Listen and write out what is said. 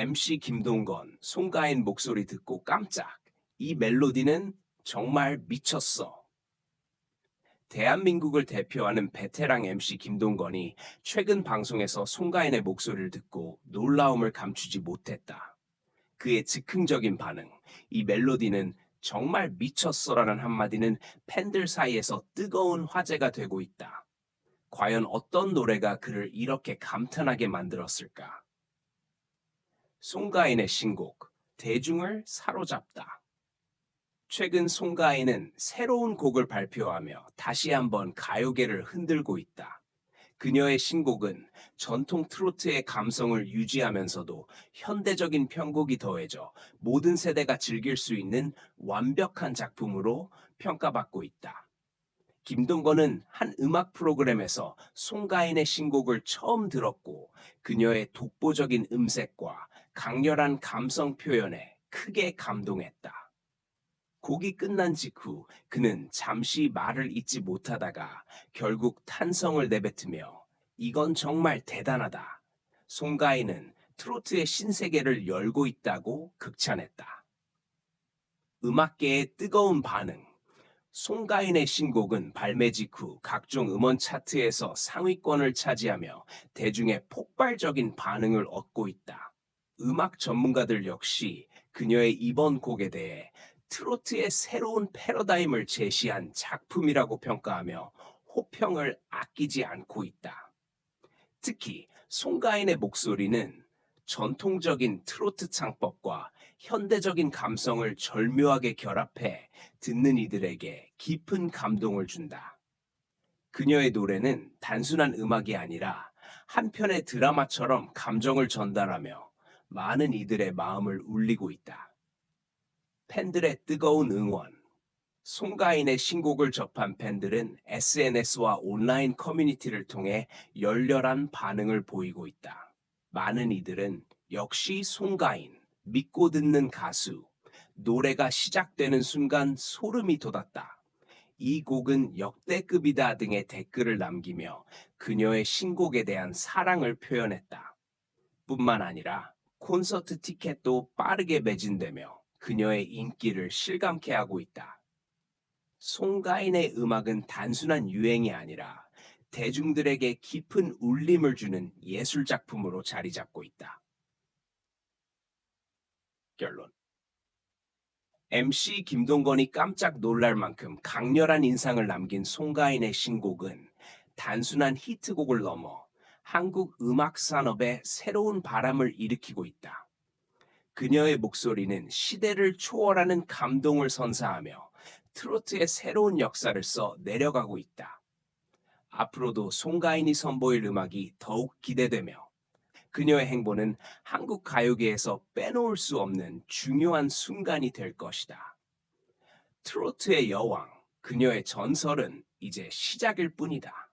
MC 김동건, 송가인 목소리 듣고 깜짝. 이 멜로디는 정말 미쳤어. 대한민국을 대표하는 베테랑 MC 김동건이 최근 방송에서 송가인의 목소리를 듣고 놀라움을 감추지 못했다. 그의 즉흥적인 반응, 이 멜로디는 정말 미쳤어라는 한마디는 팬들 사이에서 뜨거운 화제가 되고 있다. 과연 어떤 노래가 그를 이렇게 감탄하게 만들었을까? 송가인의 신곡, 대중을 사로잡다. 최근 송가인은 새로운 곡을 발표하며 다시 한번 가요계를 흔들고 있다. 그녀의 신곡은 전통 트로트의 감성을 유지하면서도 현대적인 편곡이 더해져 모든 세대가 즐길 수 있는 완벽한 작품으로 평가받고 있다. 김동건은 한 음악 프로그램에서 송가인의 신곡을 처음 들었고 그녀의 독보적인 음색과 강렬한 감성 표현에 크게 감동했다. 곡이 끝난 직후 그는 잠시 말을 잇지 못하다가 결국 탄성을 내뱉으며 이건 정말 대단하다. 송가인은 트로트의 신세계를 열고 있다고 극찬했다. 음악계의 뜨거운 반응. 송가인의 신곡은 발매 직후 각종 음원 차트에서 상위권을 차지하며 대중의 폭발적인 반응을 얻고 있다. 음악 전문가들 역시 그녀의 이번 곡에 대해 트로트의 새로운 패러다임을 제시한 작품이라고 평가하며 호평을 아끼지 않고 있다. 특히 송가인의 목소리는 전통적인 트로트 창법과 현대적인 감성을 절묘하게 결합해 듣는 이들에게 깊은 감동을 준다. 그녀의 노래는 단순한 음악이 아니라 한 편의 드라마처럼 감정을 전달하며 많은 이들의 마음을 울리고 있다. 팬들의 뜨거운 응원. 송가인의 신곡을 접한 팬들은 SNS와 온라인 커뮤니티를 통해 열렬한 반응을 보이고 있다. 많은 이들은 역시 송가인, 믿고 듣는 가수, 노래가 시작되는 순간 소름이 돋았다. 이 곡은 역대급이다 등의 댓글을 남기며 그녀의 신곡에 대한 사랑을 표현했다. 뿐만 아니라 콘서트 티켓도 빠르게 매진되며 그녀의 인기를 실감케 하고 있다. 송가인의 음악은 단순한 유행이 아니라 대중들에게 깊은 울림을 주는 예술 작품으로 자리 잡고 있다. 결론. MC 김동건이 깜짝 놀랄 만큼 강렬한 인상을 남긴 송가인의 신곡은 단순한 히트곡을 넘어 한국 음악 산업에 새로운 바람을 일으키고 있다. 그녀의 목소리는 시대를 초월하는 감동을 선사하며 트로트의 새로운 역사를 써 내려가고 있다. 앞으로도 송가인이 선보일 음악이 더욱 기대되며 그녀의 행보는 한국 가요계에서 빼놓을 수 없는 중요한 순간이 될 것이다. 트로트의 여왕, 그녀의 전설은 이제 시작일 뿐이다.